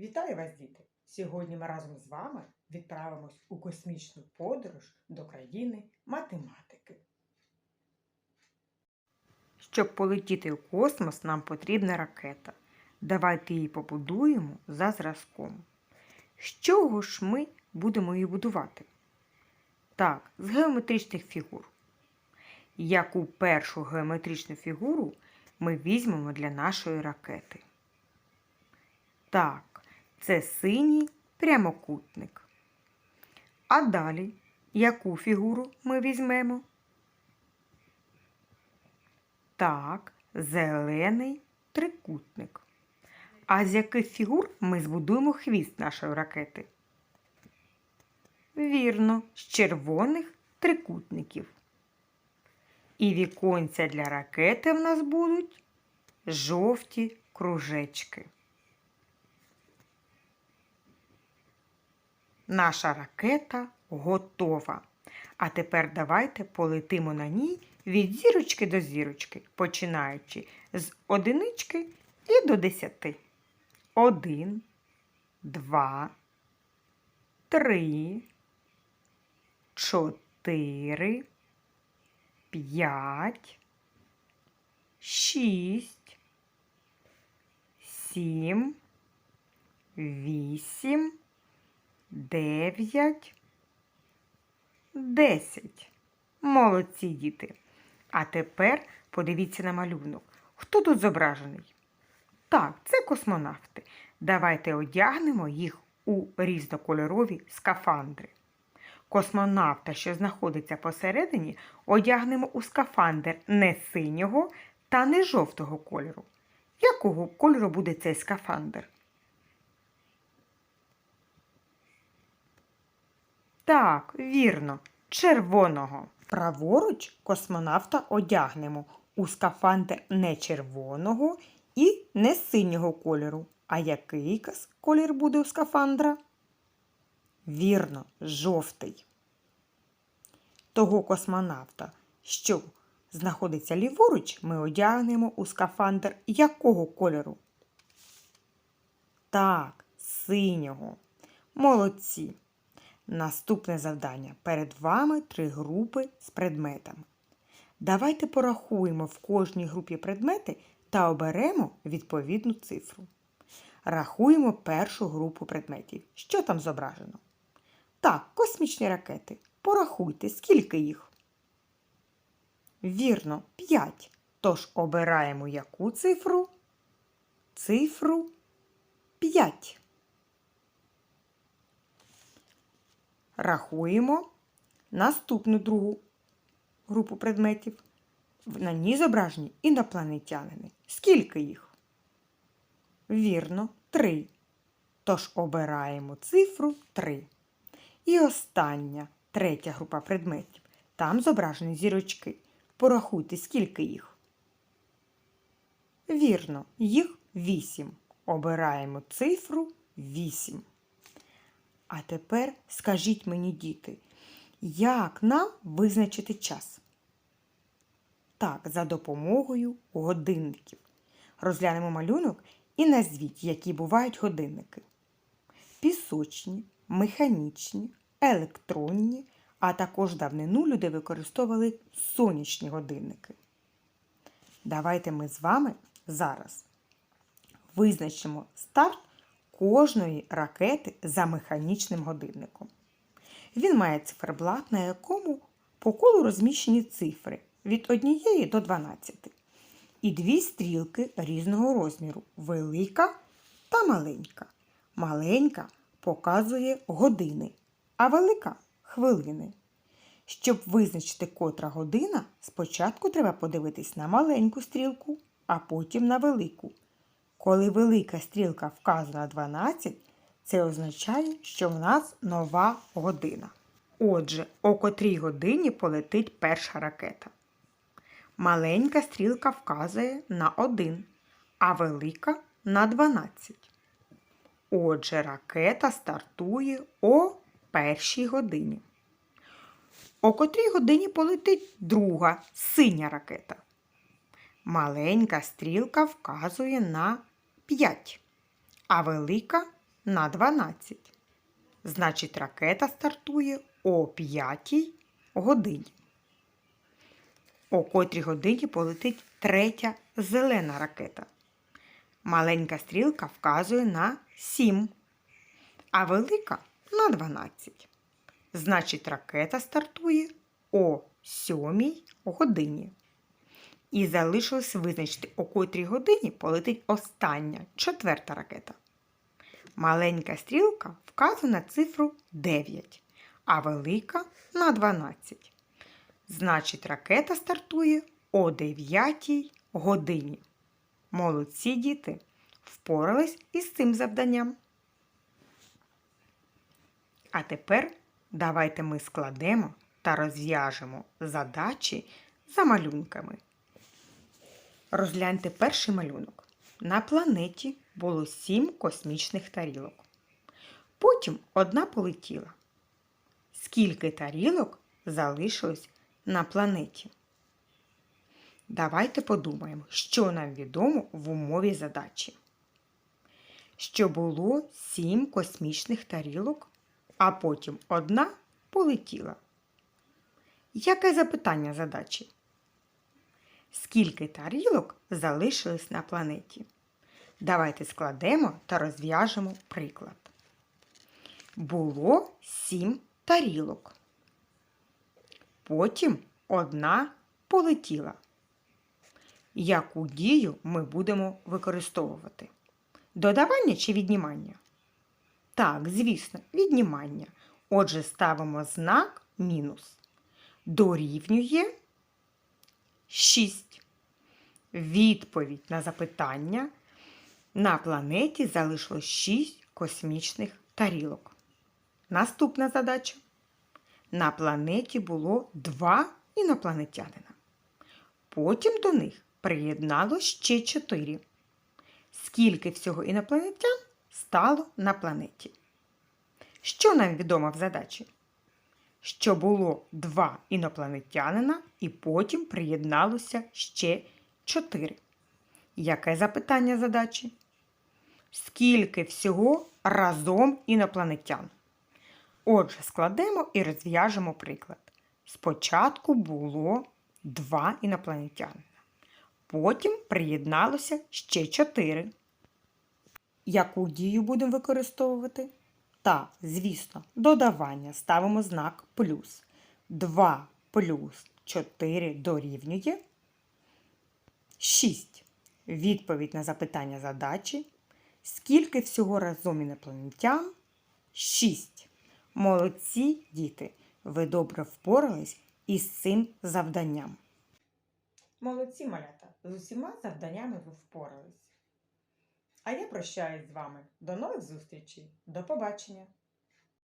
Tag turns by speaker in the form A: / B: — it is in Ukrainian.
A: Вітаю вас, діти! Сьогодні ми разом з вами відправимось у космічну подорож до країни математики. Щоб полетіти у космос, нам потрібна ракета. Давайте її побудуємо за зразком. З чого ж ми будемо її будувати? Так, з геометричних фігур. Яку першу геометричну фігуру ми візьмемо для нашої ракети? Так, це синій прямокутник. А далі яку фігуру ми візьмемо? Так, зелений трикутник. А з яких фігур ми збудуємо хвіст нашої ракети? Вірно, з червоних трикутників. І віконця для ракети в нас будуть жовті кружечки. Наша ракета готова. А тепер давайте полетимо на ній від зірочки до зірочки, починаючи з одинички і до десяти. Один, два, три, чотири, п'ять, шість, сім, вісім дев'ять, десять. Молодці діти. А тепер подивіться на малюнок. Хто тут зображений? Так, це космонавти. Давайте одягнемо їх у різнокольорові скафандри. Космонавта, що знаходиться посередині, одягнемо у скафандр не синього та не жовтого кольору. Якого кольору буде цей скафандр? Так, вірно, червоного. Праворуч космонавта одягнемо у скафандр не червоного і не синього кольору. А який колір буде у скафандра? Вірно, жовтий. Того космонавта, що знаходиться ліворуч, ми одягнемо у скафандр якого кольору? Так, синього. Молодці. Наступне завдання. Перед вами три групи з предметами. Давайте порахуємо в кожній групі предмети та оберемо відповідну цифру. Рахуємо першу групу предметів. Що там зображено? Так, космічні ракети. Порахуйте, скільки їх? Вірно, 5. Тож обираємо яку цифру? Цифру 5. Рахуємо наступну другу групу предметів. На ній зображені інопланетянини. Скільки їх? Вірно, три. Тож обираємо цифру 3. І остання, третя група предметів. Там зображені зірочки. Порахуйте, скільки їх. Вірно, їх 8. Обираємо цифру 8. А тепер скажіть мені, діти, як нам визначити час? Так, за допомогою годинників. Розглянемо малюнок і назвіть, які бувають годинники. Пісочні, механічні, електронні, а також давнину люди використовували сонячні годинники. Давайте ми з вами зараз визначимо старт кожної ракети за механічним годинником. Він має циферблат, на якому по колу розміщені цифри від 1 до 12. І дві стрілки різного розміру велика та маленька. Маленька показує години, а велика хвилини. Щоб визначити котра година, спочатку треба подивитись на маленьку стрілку, а потім на велику. Коли велика стрілка вказує на 12, це означає, що в нас нова година. Отже, о котрій годині полетить перша ракета. Маленька стрілка вказує на 1, а велика на 12. Отже, ракета стартує о першій годині. О котрій годині полетить друга синя ракета. Маленька стрілка вказує на 5, а велика на 12. Значить, ракета стартує о 5 годині. О котрій годині полетить третя зелена ракета. Маленька стрілка вказує на 7, а велика на 12. Значить, ракета стартує о 7 годині. І залишилось визначити, о котрій годині полетить остання четверта ракета. Маленька стрілка вказує на цифру 9, а велика на 12. Значить, ракета стартує о 9 годині. Молодці діти впорались із цим завданням. А тепер давайте ми складемо та розв'яжемо задачі за малюнками. Розгляньте перший малюнок. На планеті було сім космічних тарілок. Потім одна полетіла. Скільки тарілок залишилось на планеті? Давайте подумаємо, що нам відомо в умові задачі. Що було сім космічних тарілок, а потім одна полетіла. Яке запитання задачі? Скільки тарілок залишилось на планеті? Давайте складемо та розв'яжемо приклад. Було сім тарілок. Потім одна полетіла. Яку дію ми будемо використовувати? Додавання чи віднімання? Так, звісно, віднімання. Отже, ставимо знак мінус. Дорівнює 6. Відповідь на запитання. На планеті залишилось 6 космічних тарілок. Наступна задача. На планеті було два інопланетянина. Потім до них приєднало ще 4. Скільки всього інопланетян стало на планеті? Що нам відомо в задачі? Що було два інопланетянина і потім приєдналося ще 4. Яке запитання задачі? Скільки всього разом інопланетян? Отже, складемо і розв'яжемо приклад. Спочатку було два інопланетянина. Потім приєдналося ще 4. Яку дію будемо використовувати? Та, звісно, додавання ставимо знак плюс. 2 плюс 4 дорівнює 6. Відповідь на запитання задачі. Скільки всього разом інопланетян? 6. Молодці діти! Ви добре впорались із цим завданням. Молодці малята! З усіма завданнями ви впорались. А я прощаюсь з вами. До нових зустрічей. До побачення!